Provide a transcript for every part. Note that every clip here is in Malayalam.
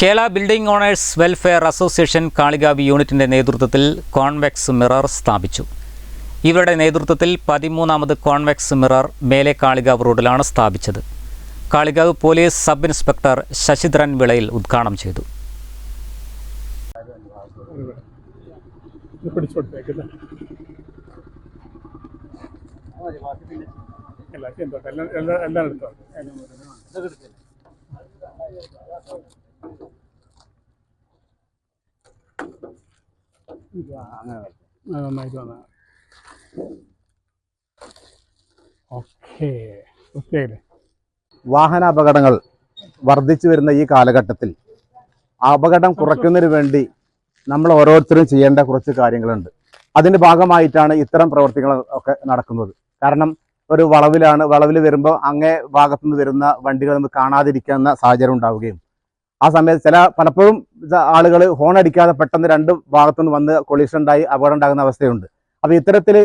Kerala building owners welfare association കാളികാവി യൂണിറ്റിന്റെ നേതൃത്വത്തിൽ കോൺവെക്സ് മിറർ സ്ഥാപിച്ചു. ഇവരുടെ നേതൃത്വത്തിൽ പതിമൂന്നാമത് കോൺവെക്സ് മിറർ മേലെ കാളികാവ് റോഡിലാണ് സ്ഥാപിച്ചത്. Kalikavu police sub inspector Sasidharan Vilayil ഉദ്ഘാടനം ചെയ്തു. എല്ലാം എടുത്തോ? നന്നായിട്ട് വന്നാ ഓക്കേ വൃത്തിയായില്ലേ വാഹന അപകടങ്ങൾ വർദ്ധിച്ചു വരുന്ന ഈ കാലഘട്ടത്തിൽ അപകടം കുറയ്ക്കുന്നതിന് വേണ്ടി നമ്മൾ ഓരോരുത്തരും ചെയ്യേണ്ട കുറച്ച് കാര്യങ്ങളുണ്ട്. അതിന്റെ ഭാഗമായിട്ടാണ് ഇത്തരം പ്രവർത്തികൾ ഒക്കെ നടക്കുന്നത്. കാരണം ഒരു വളവിലാണ് വളവിൽ വരുമ്പോൾ അങ്ങേ ഭാഗത്തുനിന്ന് വരുന്ന വണ്ടികൾ നമുക്ക് കാണാതിരിക്കുന്ന സാഹചര്യം ഉണ്ടാവുകയും ആ സമയത്ത് ചില പലപ്പോഴും ആളുകൾ ഹോൺ അടിക്കാതെ പെട്ടെന്ന് രണ്ട് ഭാഗത്തുനിന്ന് വന്ന് കൊളീഷൻ ഉണ്ടായി അപകടം ഉണ്ടാകുന്ന അവസ്ഥയുണ്ട്. അപ്പോൾ ഇത്തരത്തിൽ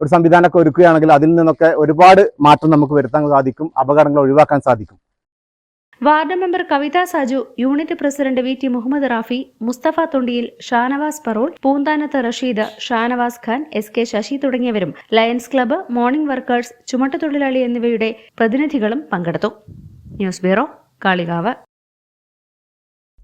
ഒരു സംവിധാനമൊക്കെ ഒരുക്കുകയാണെങ്കിൽ അതിൽ നിന്നൊക്കെ ഒരുപാട് മാറ്റം നമുക്ക് വരുത്താൻ സാധിക്കും അപകടങ്ങൾ ഒഴിവാക്കാൻ സാധിക്കും. Ward member Kavitha Saju unit president V T Muhammad Rafi Mustafa Thondiyil Shanavas Parol Poonthanath Rasheed Shanavas Khan S K Sasi തുടങ്ങിയവരും ലയൺസ് ക്ലബ്ബ് മോർണിംഗ് വർക്കേഴ്സ് ചുമട്ടുതൊഴിലാളി എന്നിവയുടെ പ്രതിനിധികളും പങ്കെടുത്തു. News bureau Kalikavu.